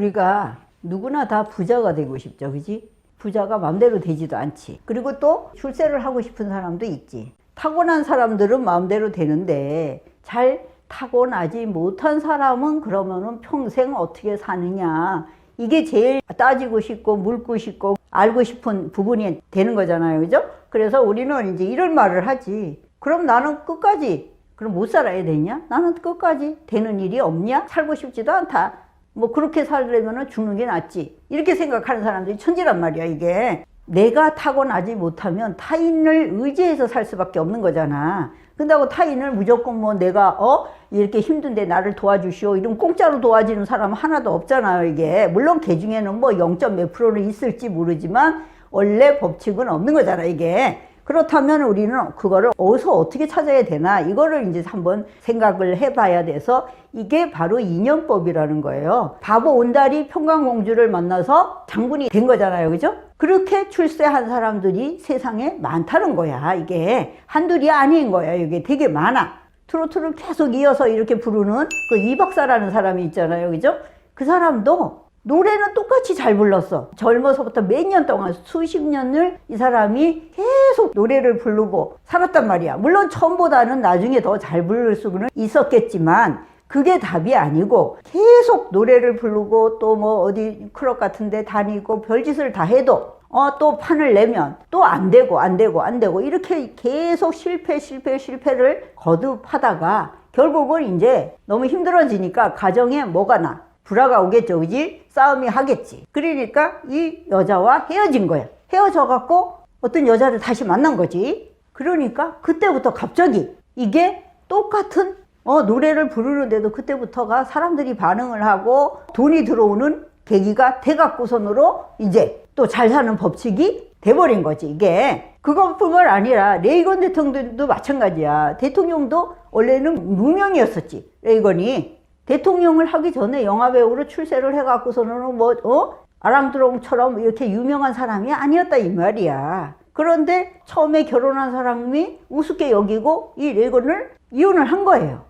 우리가 누구나 다 부자가 되고 싶죠, 그지? 부자가 마음대로 되지도 않지. 그리고 또 출세를 하고 싶은 사람도 있지. 타고난 사람들은 마음대로 되는데 잘 타고나지 못한 사람은 그러면은 평생 어떻게 사느냐. 이게 제일 따지고 싶고 묻고 싶고 알고 싶은 부분이 되는 거잖아요. 그죠? 그래서 우리는 이제 이런 말을 하지. 그럼 나는 끝까지 그럼 못 살아야 되냐? 나는 끝까지 되는 일이 없냐? 살고 싶지도 않다. 뭐 그렇게 살려면 죽는 게 낫지. 이렇게 생각하는 사람들이 천지란 말이야, 이게. 내가 타고나지 못하면 타인을 의지해서 살 수밖에 없는 거잖아. 근다고 타인을 무조건 뭐 내가 어 이렇게 힘든데 나를 도와주시오 이런 공짜로 도와주는 사람 하나도 없잖아요 이게 물론 개 중에는 뭐 0. 몇 프로는 있을지 모르지만 원래 법칙은 없는 거잖아 이게 그렇다면 우리는 그거를 어디서 어떻게 찾아야 되나 이거를 이제 한번 생각을 해봐야 돼서 이게 바로 인연법이라는 거예요. 바보 온달이 평강공주를 만나서 장군이 된 거잖아요, 그죠? 그렇게 출세한 사람들이 세상에 많다는 거야. 이게 한둘이 아닌 거야. 이게 되게 많아. 트로트를 계속 이어서 이렇게 부르는 그 이박사라는 사람이 있잖아요, 그죠? 그 사람도 노래는 똑같이 잘 불렀어. 젊어서부터 몇 년 동안 수십 년을 이 사람이 계속 노래를 부르고 살았단 말이야. 물론 처음보다는 나중에 더 잘 부를 수는 있었겠지만 그게 답이 아니고 계속 노래를 부르고 또 뭐 어디 클럽 같은 데 다니고 별짓을 다 해도 어, 또 판을 내면 또 안 되고 안 되고 안 되고 이렇게 계속 실패 실패 실패를 거듭하다가 결국은 이제 너무 힘들어지니까 가정에 뭐가 나? 불화가 오겠죠, 그지? 싸움이 하겠지. 그러니까 이 여자와 헤어진 거야. 헤어져 갖고 어떤 여자를 다시 만난 거지. 그러니까 그때부터 갑자기 이게 똑같은 어, 노래를 부르는데도 그때부터가 사람들이 반응을 하고 돈이 들어오는 계기가 돼갖고선으로 이제 또 잘 사는 법칙이 돼버린 거지, 이게. 그것뿐만 아니라 레이건 대통령도 마찬가지야. 대통령도 원래는 무명이었었지, 레이건이. 대통령을 하기 전에 영화 배우로 출세를 해갖고서는 뭐, 어? 아랑드롱처럼 이렇게 유명한 사람이 아니었다, 이 말이야. 그런데 처음에 결혼한 사람이 우습게 여기고 이 레이건을 이혼을 한 거예요.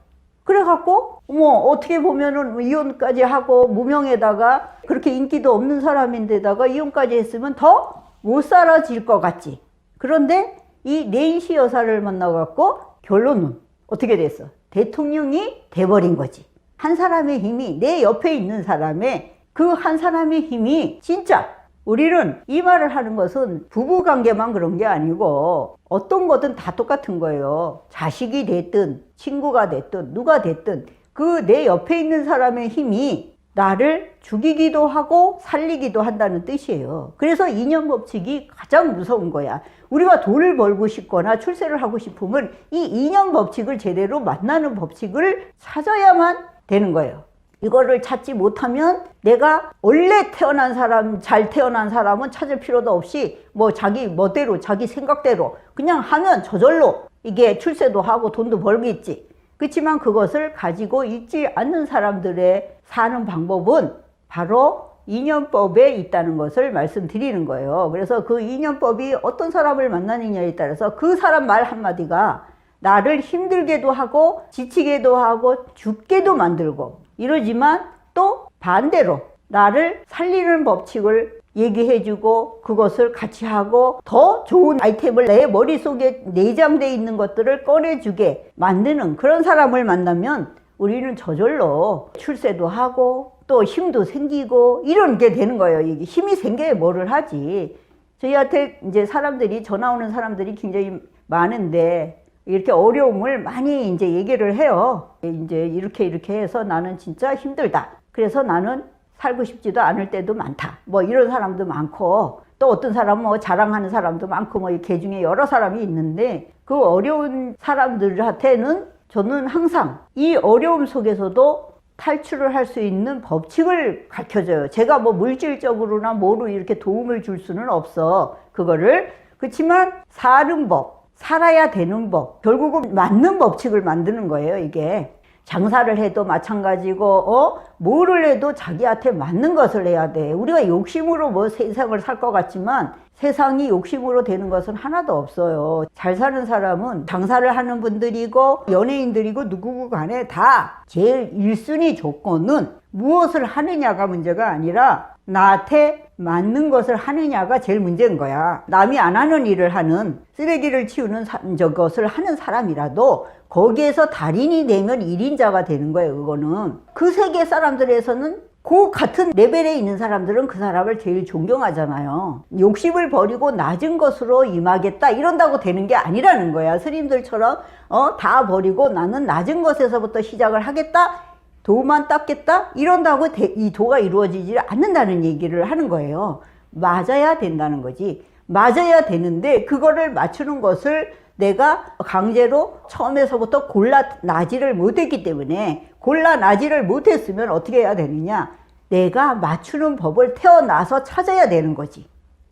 그래갖고, 뭐, 어떻게 보면은 뭐 이혼까지 하고 무명에다가 그렇게 인기도 없는 사람인데다가 이혼까지 했으면 더 못 살아질 것 같지. 그런데 이 네이시 여사를 만나갖고 결론은 어떻게 됐어? 대통령이 돼버린 거지. 한 사람의 힘이 내 옆에 있는 사람의 그 한 사람의 힘이 진짜 우리는 이 말을 하는 것은 부부 관계만 그런 게 아니고 어떤 거든 다 똑같은 거예요. 자식이 됐든 친구가 됐든 누가 됐든 그 내 옆에 있는 사람의 힘이 나를 죽이기도 하고 살리기도 한다는 뜻이에요. 그래서 인연 법칙이 가장 무서운 거야. 우리가 돈을 벌고 싶거나 출세를 하고 싶으면 이 인연 법칙을 제대로 만나는 법칙을 찾아야만 되는 거예요. 이거를 찾지 못하면 내가 원래 태어난 사람, 잘 태어난 사람은 찾을 필요도 없이 뭐 자기 멋대로, 자기 생각대로 그냥 하면 저절로 이게 출세도 하고 돈도 벌겠지. 그렇지만 그것을 가지고 있지 않는 사람들의 사는 방법은 바로 인연법에 있다는 것을 말씀드리는 거예요. 그래서 그 인연법이 어떤 사람을 만나느냐에 따라서 그 사람 말 한마디가 나를 힘들게도 하고 지치게도 하고 죽게도 만들고 이러지만 또 반대로 나를 살리는 법칙을 얘기해주고 그것을 같이 하고 더 좋은 아이템을 내 머릿속에 내장돼 있는 것들을 꺼내주게 만드는 그런 사람을 만나면 우리는 저절로 출세도 하고 또 힘도 생기고 이런 게 되는 거예요. 이게 힘이 생겨야 뭐를 하지. 저희한테 이제 사람들이 전화 오는 사람들이 굉장히 많은데 이렇게 어려움을 많이 이제 얘기를 해요. 이제 이렇게 이렇게 해서 나는 진짜 힘들다. 그래서 나는 살고 싶지도 않을 때도 많다. 뭐 이런 사람도 많고 또 어떤 사람은 뭐 자랑하는 사람도 많고 뭐 개 중에 여러 사람이 있는데 그 어려운 사람들한테는 저는 항상 이 어려움 속에서도 탈출을 할 수 있는 법칙을 가르쳐 줘요. 제가 뭐 물질적으로나 뭐로 이렇게 도움을 줄 수는 없어. 그거를. 그렇지만 사는 법, 살아야 되는 법, 결국은 맞는 법칙을 만드는 거예요, 이게. 장사를 해도 마찬가지고 어 뭐를 해도 자기한테 맞는 것을 해야 돼. 우리가 욕심으로 뭐 세상을 살 것 같지만 세상이 욕심으로 되는 것은 하나도 없어요. 잘 사는 사람은 장사를 하는 분들이고 연예인들이고 누구고 간에 다 제일 1순위 조건은 무엇을 하느냐가 문제가 아니라 나한테 맞는 것을 하느냐가 제일 문제인 거야. 남이 안 하는 일을 하는 쓰레기를 치우는 사, 저것을 하는 사람이라도 거기에서 달인이 되면 일인자가 되는 거예요, 그거는. 그 세계 사람들에서는 그 같은 레벨에 있는 사람들은 그 사람을 제일 존경하잖아요. 욕심을 버리고 낮은 것으로 임하겠다 이런다고 되는 게 아니라는 거야. 스님들처럼 어, 다 버리고 나는 낮은 것에서부터 시작을 하겠다. 도만 닦겠다 이런다고 대- 이 도가 이루어지지 않는다는 얘기를 하는 거예요. 맞아야 된다는 거지. 맞아야 되는데 그거를 맞추는 것을 내가 강제로 처음에서부터 골라 나지를 못했기 때문에 골라 나지를 못했으면 어떻게 해야 되느냐? 내가 맞추는 법을 태어나서 찾아야 되는 거지.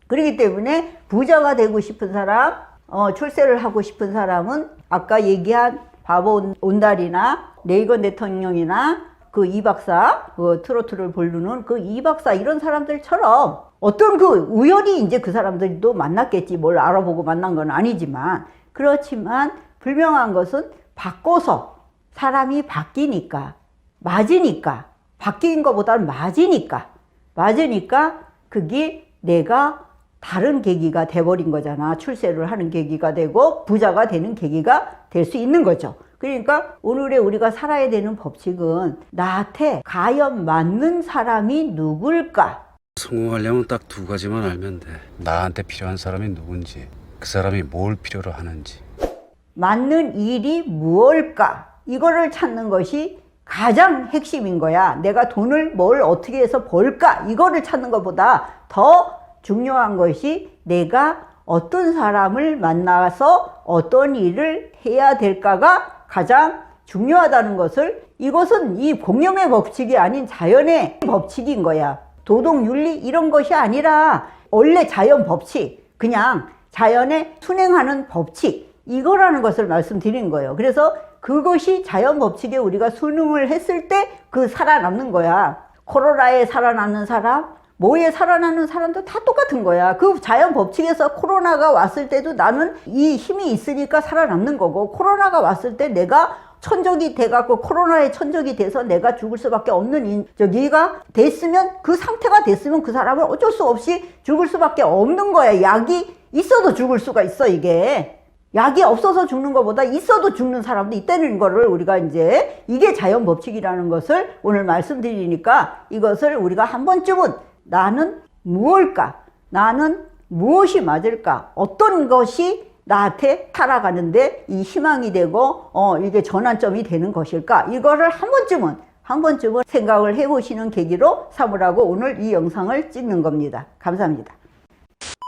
그렇기 때문에 부자가 되고 싶은 사람, 어, 출세를 하고 싶은 사람은 아까 얘기한 바보 온- 온달이나 레이건 대통령이나 그 이 박사, 그 트로트를 부르는 그 이 박사 이런 사람들처럼 어떤 그 우연히 이제 그 사람들도 만났겠지. 뭘 알아보고 만난 건 아니지만. 그렇지만 분명한 것은 바꿔서 사람이 바뀌니까 맞으니까 바뀐 것보다는 맞으니까 맞으니까 그게 내가 다른 계기가 돼버린 거잖아. 출세를 하는 계기가 되고 부자가 되는 계기가 될 수 있는 거죠. 그러니까 오늘의 우리가 살아야 되는 법칙은 나한테 과연 맞는 사람이 누굴까? 성공하려면 딱 두 가지만 알면 돼. 나한테 필요한 사람이 누군지, 그 사람이 뭘 필요로 하는지. 맞는 일이 무엇일까? 이거를 찾는 것이 가장 핵심인 거야. 내가 돈을 뭘 어떻게 해서 벌까? 이거를 찾는 것보다 더 중요한 것이 내가 어떤 사람을 만나서 어떤 일을 해야 될까가 가장 중요하다는 것을 이것은 이 공룡의 법칙이 아닌 자연의 법칙인 거야. 도덕 윤리 이런 것이 아니라 원래 자연 법칙, 그냥 자연에 순행하는 법칙 이거라는 것을 말씀드린 거예요. 그래서 그것이 자연 법칙에 우리가 순응을 했을 때 그 살아남는 거야. 코로나에 살아남는 사람, 뭐에 살아남는 사람도 다 똑같은 거야. 그 자연 법칙에서 코로나가 왔을 때도 나는 이 힘이 있으니까 살아남는 거고, 코로나가 왔을 때 내가 천적이 돼갖고 코로나에 천적이 돼서 내가 죽을 수밖에 없는 인, 저기가 됐으면 그 상태가 됐으면 그 사람은 어쩔 수 없이 죽을 수밖에 없는 거야. 약이 있어도 죽을 수가 있어 이게. 약이 없어서 죽는 것보다 있어도 죽는 사람도 있다는 거를 우리가 이제 이게 자연 법칙이라는 것을 오늘 말씀드리니까 이것을 우리가 한 번쯤은 나는 무엇일까? 나는 무엇이 맞을까? 어떤 것이 나한테 살아가는데 이 희망이 되고 어 이게 전환점이 되는 것일까? 이거를 한 번쯤은 한 번쯤은 생각을 해보시는 계기로 삼으라고 오늘 이 영상을 찍는 겁니다. 감사합니다.